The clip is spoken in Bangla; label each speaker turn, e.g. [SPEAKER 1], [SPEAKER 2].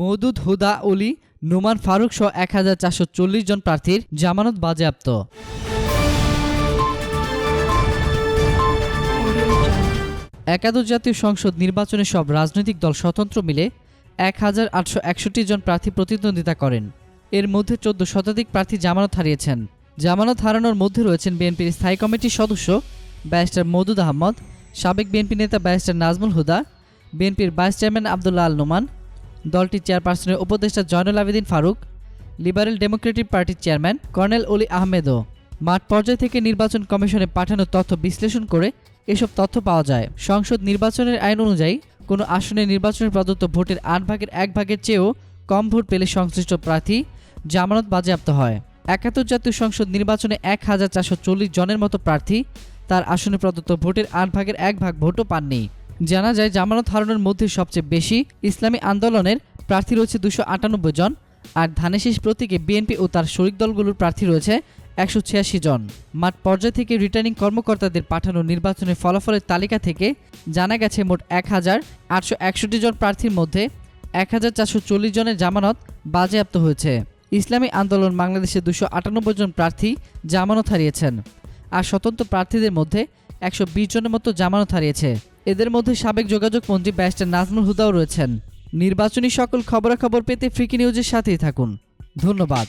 [SPEAKER 1] মৌদুদ হুদা অলি, নোমান ফারুক সহ এক হাজার চারশো চল্লিশ জন প্রার্থীর জামানত বাজেয়াপ্ত। একাদশ জাতীয় সংসদ নির্বাচনে সব রাজনৈতিক দল স্বতন্ত্র মিলে এক হাজার আটশো একষট্টি জন প্রার্থী প্রতিদ্বন্দ্বিতা করেন। এর মধ্যে চোদ্দ শতাধিক প্রার্থী জামানত হারিয়েছেন। জামানত হারানোর মধ্যে রয়েছেন বিএনপির স্থায়ী কমিটির সদস্য ব্যারিস্টার মৌদুদ আহমদ, সাবেক বিএনপি নেতা ব্যারিস্টার নাজমুল হুদা, বিএনপির ভাইস চেয়ারম্যান আবদুল্লাহ আল নোমান দলটির চেয়ারপারসনের উপদেষ্টা জয়নুল আবেদিন ফারুক, লিবারেল ডেমোক্রেটিক পার্টির চেয়ারম্যান কর্নেল অলি আহমেদও। মাঠ পর্যায় থেকে নির্বাচন কমিশনে পাঠানো তথ্য বিশ্লেষণ করে এসব তথ্য পাওয়া যায়। সংসদ নির্বাচনের আইন অনুযায়ী, কোনো আসনে নির্বাচনের প্রদত্ত ভোটের আট ভাগের এক ভাগের চেয়েও কম ভোট পেলে সংশ্লিষ্ট প্রার্থী জামানত বাজেয়াপ্ত হয়। একাত্তর জাতীয় সংসদ নির্বাচনে এক হাজার চারশো চল্লিশ জনের মতো প্রার্থী তার আসনে প্রদত্ত ভোটের আট ভাগের এক ভাগ ভোটও পাননি। জানা যায় জামানত হারানোর মধ্যে সবচেয়ে বেশি ইসলামী আন্দোলনের প্রার্থী রয়েছে দুশো আটানব্বই জন, আর ধানেশিস প্রতীকে বিএনপি ও তার শরিক দলগুলোর প্রার্থী রয়েছে একশো ছিয়াশি জন। মাঠ পর্যায় থেকে রিটার্নিং কর্মকর্তাদের পাঠানো নির্বাচনের ফলাফলের তালিকা থেকে জানা গেছে মোট এক হাজার আটশো একষট্টি জন প্রার্থীর মধ্যে এক হাজার চারশো চল্লিশ জনের জামানত বাজেয়াপ্ত হয়েছে। ইসলামী আন্দোলন বাংলাদেশে দুশো আটানব্বই জন প্রার্থী জামানত হারিয়েছেন, আর স্বতন্ত্র প্রার্থীদের মধ্যে একশো বিশ জনের মতো জামানত হারিয়েছে। এদের মধ্যে সাবেক যোগাযোগ মন্ত্রী ব্যারিস্টার নাজমুল হুদাও রয়েছেন। নির্বাচনী সকল খবরাখবর পেতে ফ্রিকি নিউজের সাথেই থাকুন। ধন্যবাদ।